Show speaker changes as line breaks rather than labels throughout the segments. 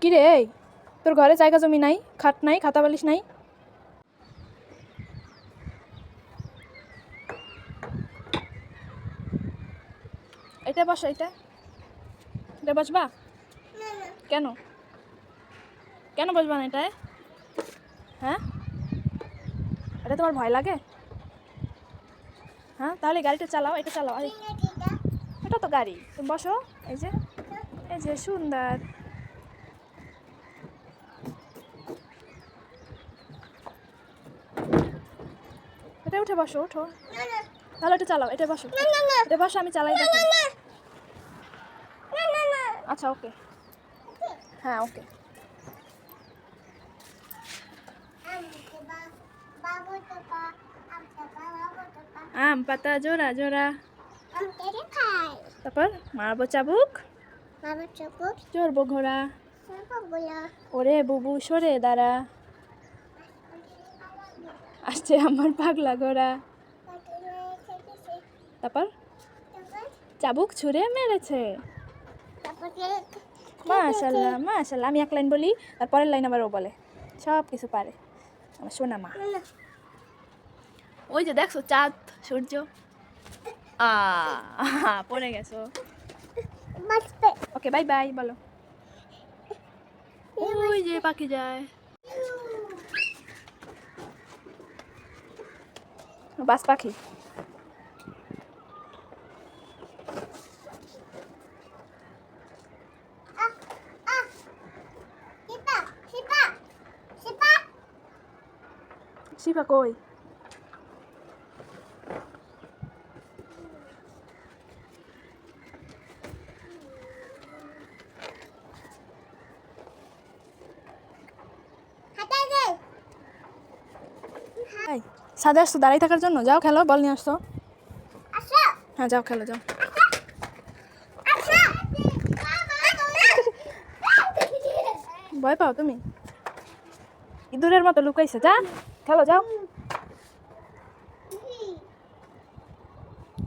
কি রে এই তোর ঘরে জায়গা জমি নাই খাট নাই খাতা বালিশ নাই? এটা বসো এটা। এটা বসবা? কেন? কেন বসবা না এটায়? হ্যাঁ? এটা তোমার ভয় লাগে? হ্যাঁ তাহলে গাড়িটা চালাও এটা চালাও আরে। এটা তো গাড়ি তুমি বসো এই যে এই যে সুন্দর। এটা উঠে বসো উঠো তাহলে এটা চালাও এটা বসো। এটা বসো আমি চালাই দেখো। আচ্ছা ওকে। হ্যাঁ ওকে। আম পাতা জোড়া জোড়া। তারপর মারবো চাবুক। চড়বো ঘোড়া। ওরে বুবু সরে দাঁড়া। আসছে আমার পাগলা ঘোড়া। তারপর? চাবুক ছুঁড়ে মেরেছে। মাশাল্লাহ মাশাল্লাহ আমি এক লাইন বলি আর পরের লাইন আবার ও বলে। সব কিছু পারে। আমার সোনা মা। ওই যে দেখছ চাঁদ সূর্য? আ পড়ে গেছো ওকে বাই বাই বলো। ওই যে পাখি যায়। বাস পাখি শিপা কই এই, সাদে আসতো দাঁড়িয়ে থাকার জন্য? যাও খেলো বল নিয়ে আসতো হ্যাঁ যাও খেলো যাও। ভয় পাও তুমি? ইঁদুরের মতো লুকাইছে যা খেলো যাও।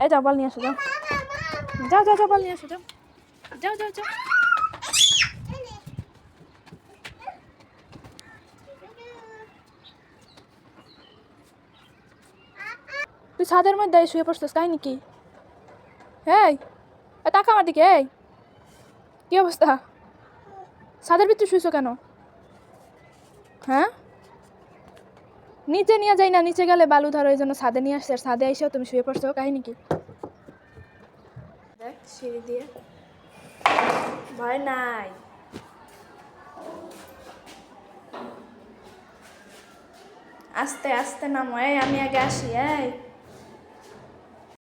এই যাও বল নিয়ে আসো যাও। যাও যাও যাও বল নিয়ে আসো যাও। যাও যাও যাও। তুই ছাদের মধ্যে শুয়ে পড়ছিস, তাই নাকি? এই টাকা আমার দিকে, এই। কি অবস্থা? ছাদের ভিতরে শুয়েছো কেন? হ্যাঁ? নিচে নিয়ে যাই না, নিচে গেলে বালু ধরো, এই জন্য ছাদে নিয়ে আসছে, আর ছাদে এসেও তুমি শুয়ে পড়ছো কাহিনি কি দেখ, সিঁড়ি দিয়ে। ভয় নাই। আস্তে আস্তে নামো, এই, আমি আগে আসি, এই।